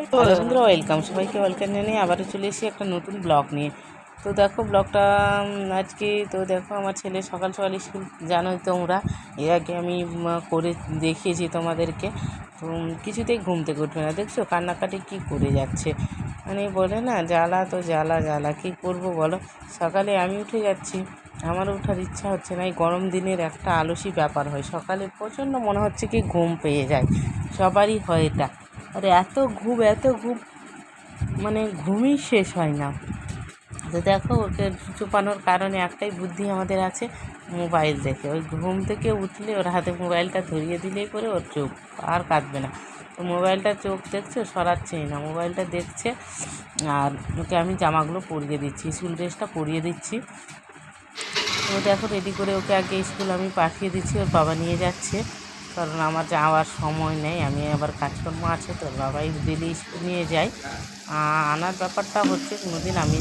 Hello বন্ধুরা welcome সবাইকে welcome জানিয়ে আবারও চলে এসেছি একটা নতুন ব্লগ নিয়ে। তো দেখো ব্লগটা আজকে তো দেখো আমার ছেলে সকাল সকাল স্কুল, জানোই তোমরা, এর আগে আমি করে দেখিয়েছি তোমাদেরকে। তো কিছুতেই ঘুম থেকে উঠবে না। দেখছ কান্নাকাটি কী করে যাচ্ছে? মানে বলে না, জ্বালা তো জ্বালা জ্বালা, কী করব বলো? সকালে আমি উঠে যাচ্ছি, আমারও ওঠার ইচ্ছা হচ্ছে না। এই গরম দিনের একটা আলসি ব্যাপার হয়। সকালে প্রচণ্ড মনে হচ্ছে কি ঘুম পেয়ে যায়। সবারই হয় এটা। আর এত ঘুম এত ঘুম মানে ঘুমই শেষ হয় না। তো দেখো, ওকে চুপানোর কারণে একটাই বুদ্ধি আমাদের আছে, মোবাইল দেখে। ওই ঘুম থেকে উঠলে ওর হাতে মোবাইলটা ধরিয়ে দিলেই করে ওর চোখ আর কাঁদবে না। তো মোবাইলটা চোখ দেখছে সরাচ্ছেই না। মোবাইলটা দেখছে, আর ওকে আমি জামাগুলো পরিয়ে দিচ্ছি, স্কুল ড্রেসটা পরিয়ে দিচ্ছি। ও দেখো রেডি করে ওকে আগে স্কুল আমি পাঠিয়ে দিচ্ছি, ওর বাবা নিয়ে যাচ্ছে। কারণ আমার যাওয়ার সময় নেই, আমি আবার কাজকর্ম আছে, তো বাবাই স্কুল নিয়ে যাই আনার ব্যাপারটা হচ্ছে কোনোদিন আমি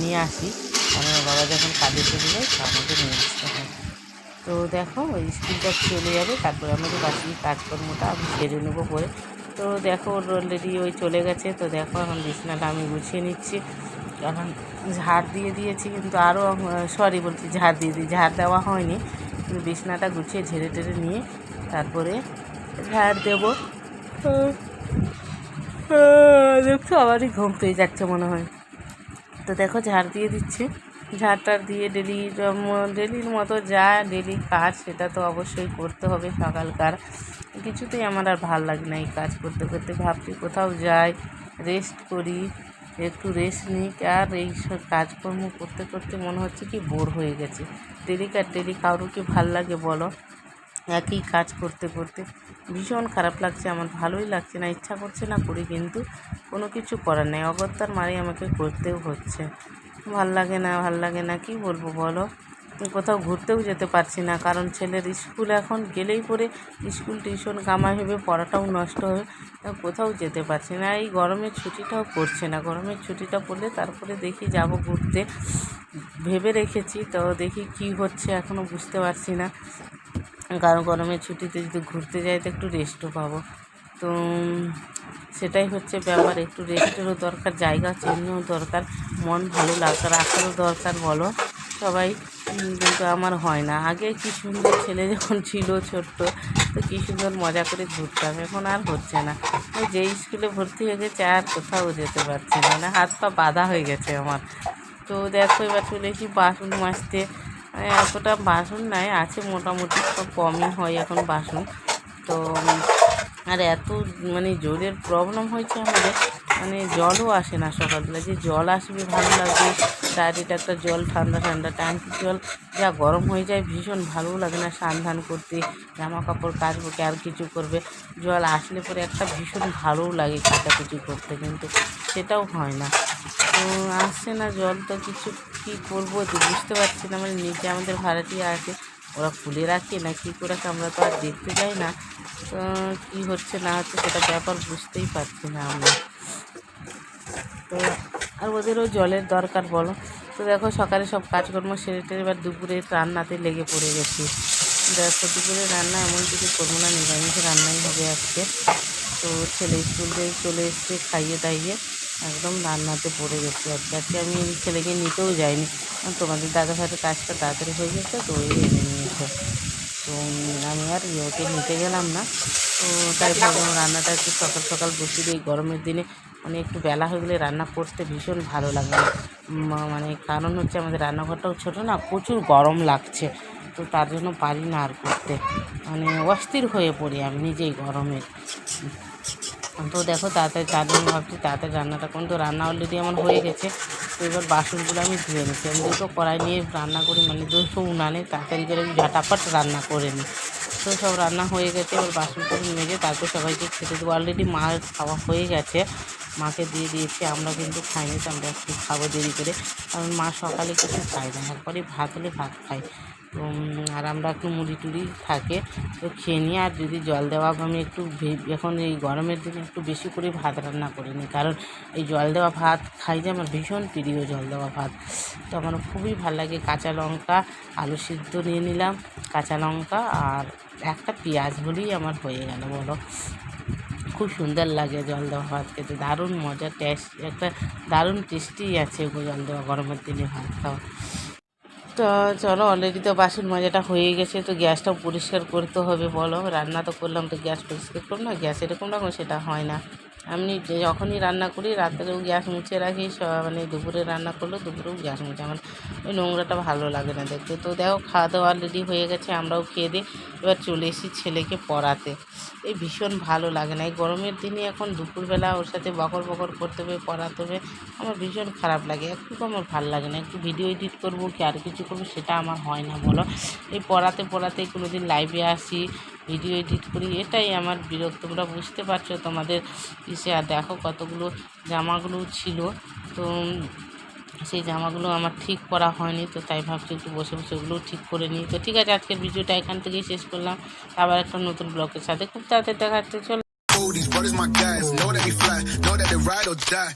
নিয়ে আসি। কারণ বাবা যখন কাজে চলে যায়, তো আমাকে নিয়ে আসতে হয়। তো দেখো, ওই স্কুলটা চলে যাবে, তারপরে আমাদের বাকি কাজকর্মটা আমি সেরে নেব করে তো দেখো, ওর অলরেডি ওই চলে গেছে, তো দেখো, এখন বিছনাটা আমি গুছিয়ে নিচ্ছি। এখন ঝাড় দিয়ে দিয়েছি, কিন্তু আরও সরি বলছি, ঝাড় দিয়ে দিই, ঝাড় দেওয়া হয়নি। কিন্তু বিছনাটা গুছিয়ে ঝেড়ে টেড়ে নিয়ে তারপরে ঝাড় দেবো। দেখছ আবারই ঘুম পেয়ে যাচ্ছে মনে হয়। তো দেখো ঝাড় দিয়ে দিচ্ছি। ঝাড়টার দিয়ে ডেলি ডেলির মতো যা ডেলি কাজ সেটা তো অবশ্যই করতে হবে সকালকার। কিছুতেই আমার আর ভালো লাগে না এই কাজ করতে করতে। ভাবছি কোথাও যাই রেস্ট করি একটু রেস্ট নিই আর এই সব কাজকর্ম করতে করতে মনে হচ্ছে কি বোর হয়ে গেছে। ডেলিকার ডেলি কারোর কি ভালো লাগে বলো? একই কাজ করতে করতে ভীষণ খারাপ লাগছে, আমার ভালোই লাগছে না, ইচ্ছা করছে না করি, কিন্তু কোনো কিছু করার নেই অগত্যার মারে আমাকে করতেও হচ্ছে। ভালো লাগে না, ভালো লাগে না, কি বলব বলো? কোথাও ঘুরতেও যেতে পারছি না, কারণ ছেলের স্কুল এখন গেলেই পরে স্কুল টিউশন কামাই হবে, পড়াটাও নষ্ট হবে কোথাও যেতে পারছি না, এই গরমের ছুটিটাও পড়ছে না, গরমের ছুটিটা পড়লে তারপরে দেখি যাব ঘুরতে। ভেবে রেখেছি, তো দেখি কি হচ্ছে এখনও বুঝতে পারছি না। কারণ গরমের ছুটিতে যদি ঘুরতে যাই তো একটু রেস্টও পাবো। তো, সেটাই হচ্ছে ব্যাপার, একটু রেস্টেরও দরকার, জায়গা চেঞ্জও দরকার, মন ভালো লাগা রাখারও দরকার বলো। সবাই কিন্তু আমার হয় না। আগে কি সুন্দর ছেলে যখন ছিল ছোট্ট, তো কী সুন্দর মজা করে ঘুরতাম, এখন আর হচ্ছে না। ওই যে স্কুলে ভর্তি হয়ে গেছে, আর কোথাও যেতে পারছি না মানে হাত পা বাঁধা হয়ে গেছে আমার। তো দেখো, এবার চলে বাসন মাজতে। এতটা বাসন নাই আছে মোটামুটি সব কমই হয় এখন বাসন। তো আর এত মানে জলের প্রবলেম হয়েছে আমাদের। মানে জলও আসে না সকালবেলা। যে জল আসবে ভালো লাগবে। ডাইরেক্ট একটা জল, ঠান্ডা ঠান্ডা ট্যাঙ্কির জল। যা গরম হয়ে যায়, ভীষণ ভালোও লাগে না স্নান ধান করতে। জামা কাপড় কাচবো আর কিছু করবে। জল আসলে পরে একটা ভীষণ ভালোও লাগে কাচাকুচি করতে, কিন্তু সেটাও হয় না। তো আসছে না জল, তো কিছু কী করব? তো বুঝতে পারছি না। মানে নিচে আমাদের ভাড়াটিয়া আছে। ওরা খুলে রাখে না, কী করে আমরা তো আর দেখতে যাই না। তো কী হচ্ছে না হচ্ছে সেটা ব্যাপার বুঝতেই পারছি না আমরা। তো আর ওদেরও জলের দরকার বলো। তো দেখো সকালে সব কাজকর্ম সেরে টেরে এবার দুপুরে রান্নাতে লেগে পড়ে গেছি। দেখো দুপুরে রান্না এমন কিছু করব না, নিরামিষ রান্নাই হবে আজকে। তো ছেলে স্কুল থেকে চলে এসছে খাইয়ে দাইয়ে, একদম রান্নাতে পড়ে গেছি। আজকে আজকে আমি ছেলেকে নিতেও যাইনি। তোমাদের দাদা ভাইয়ের কাজটা তাড়াতাড়ি হয়ে গেছে, তো ওই নিয়েছে তো আমি আর ওকে নিতে গেলাম না। তো তাই ভাবলাম রান্নাটা একটু সকাল সকাল বসিয়ে দিই। গরমের দিনে মানে একটু বেলা হয়ে গেলে রান্না করতে ভীষণ ভালো লাগে। মানে কারণ হচ্ছে আমাদের রান্নাঘরটাও ছোটো না প্রচুর গরম লাগছে। তো তার জন্য পারি না আর করতে। মানে অস্থির হয়ে পড়ি আমি নিজেই গরমে তো দেখো তাড়াতাড়ি তার জন্য ভাবছি তাড়াতাড়ি রান্নাটা কোন তো রান্না অলরেডি আমার হয়ে গেছে। তো এবার বাসনগুলো আমি ধুয়ে নিচ্ছি। আমি দুটো কড়াই নিয়ে রান্না করি মানে দুটো উনানে তাড়াতাড়ি করে আমি ঝাটাপাট রান্না করে নিই। তো সব রান্না হয়ে গেছে, এবার বাসনগুলো মেজে তারপর সবাইকে খেতে দেবো। অলরেডি মার খাওয়া হয়ে গেছে, মাকে দিয়ে দিয়েছি, আমরা কিন্তু খাইনি, তো আমরা একটু খাব দেরি করে। কারণ মা সকালে কিছু খায় না তারপরে ভাত হলে ভাত খাই তো আর আমরা একটু মুড়ি টুড়ি থাকে, তো খেয়ে নিই। আর যদি জল দেওয়া আমি একটু এখন এই গরমের দিনে একটু বেশি করে ভাত রান্না করে নিই। কারণ এই জল দেওয়া ভাত খাই যে আমার ভীষণ প্রিয় জল দেওয়া ভাত। তো আমার খুবই ভালো লাগে। কাঁচা লঙ্কা, আলু সিদ্ধ নিয়ে নিলাম, কাঁচা লঙ্কা আর একটা পেঁয়াজ হলেই আমার হয়ে গেল, বলো। খুব সুন্দর লাগে জল দেওয়া ভাত খেতে। দারুণ মজা, টেস্ট, একটা দারুণ টেস্টি আছে জল দেওয়া, গরমের দিনে ভাত খাওয়া। তো চলো অলরেডি তো বাসন মজাটা হয়ে গেছে, তো গ্যাসটাও পরিষ্কার করতে হবে, বলো। রান্না তো করলাম, তো গ্যাস পরিষ্কার করলাম না গ্যাস এরকম রকম সেটা হয় না। আমি যখনই রান্না করি, রাত্রেও গ্যাস মুছে রাখি মানে দুপুরে রান্না করলে দুপুরেও গ্যাস মুছে। আমার ওই নোংরাটা ভালো লাগে না দেখতে। তো দেখো খাওয়া দাওয়া অলরেডি হয়ে গেছে, আমরাও খেয়ে দিই এবার চলে এসেছি ছেলেকে পড়াতে। এই ভীষণ ভালো লাগে না। এই গরমের দিনে এখন দুপুরবেলা ওর সাথে বকর বকর করতে হবে, পড়াতে হবে, আমার ভীষণ খারাপ লাগে। একটু আমার ভালো লাগে না। একটু ভিডিও এডিট করব কি আর কিছু করব সেটা আমার হয় না, বলো। এই পড়াতে পড়াতে কোনো দিন লাইভে আসি ভিডিও এডিট করি এটাই আমার বিরক্ত তোমরা বুঝতে পারছ তোমাদের ইসে আর দেখো কতগুলো জামাগুলো ছিল। তো সেই জামাগুলো আমার ঠিক করা হয়নি তো তাই ভাবছি একটু বসে বসে ওগুলো ঠিক করে নিই। তো ঠিক আছে আজকের ভিডিওটা এখান থেকেই শেষ করলাম। আবার একটা নতুন ব্লগের সাথে খুব তাড়াতাড়ি দেখা হচ্ছে চলো। These brothers my guys. Know that we fly, know that they ride or die.